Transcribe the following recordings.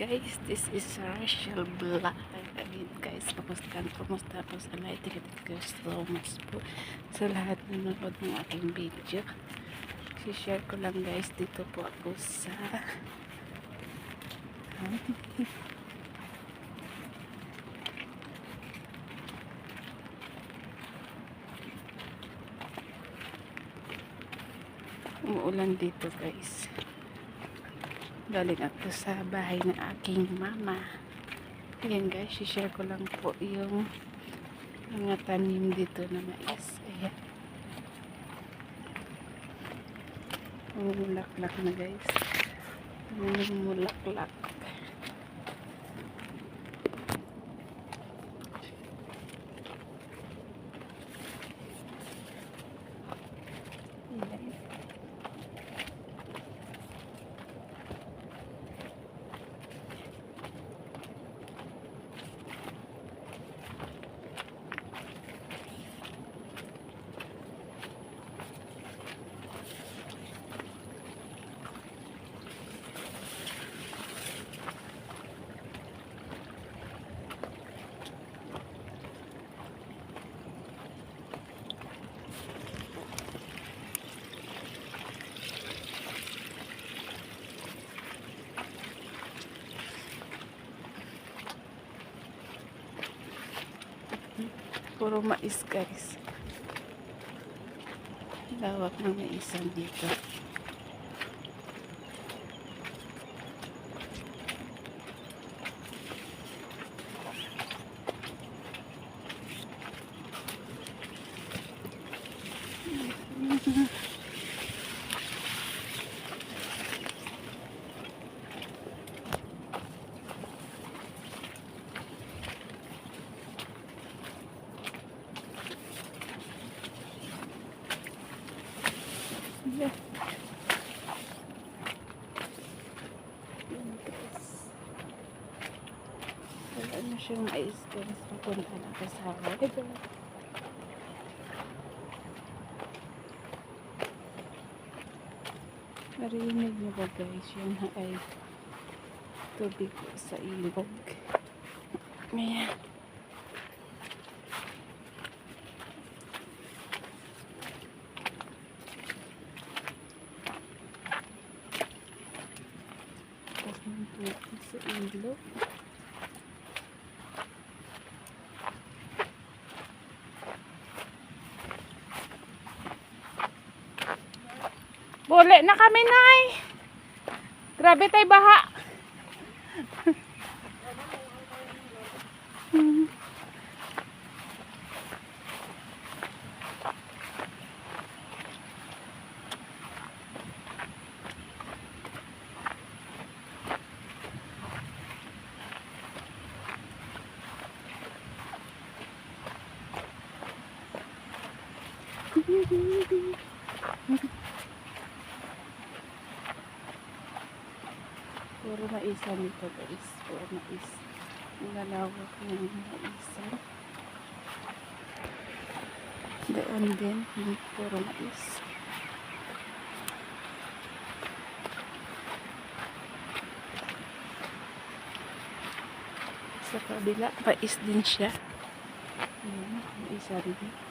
guys, this is Rachel Black. Again guys, kumusta kumusta po sa lahat? Thank you so much po. Sa lahat na nanonood ng aking video share ko lang guys dito po ako sa umuulan dito guys galing ako sa bahay ng aking mama. Ayan guys share ko lang po yung mga tanim dito na mais. Ayan. Umulaklak na guys. Umulaklak ayan puro mais guys. Lawak ng maisan dito Wala na siyang mais guys. Papunta na ako sa weather. Narinig niyo ba guys? Yan ay tubig sa ilog. Ayan. Tubig sa ilog. Bole na kami, Nay. Grabe tay baha. Puro maisan dito guys. Puro mais. Nilalawak yung maisan. Doon din. Puro mais. Sa kabila, mais din siya. Ayan, maisan din.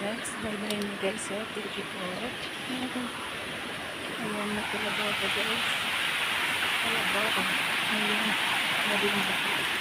Guys, bye-bye na guys. Oh. Thank you for. Ayan, nakalabaw ko guys. Kalabaw. Ayan, maling baka.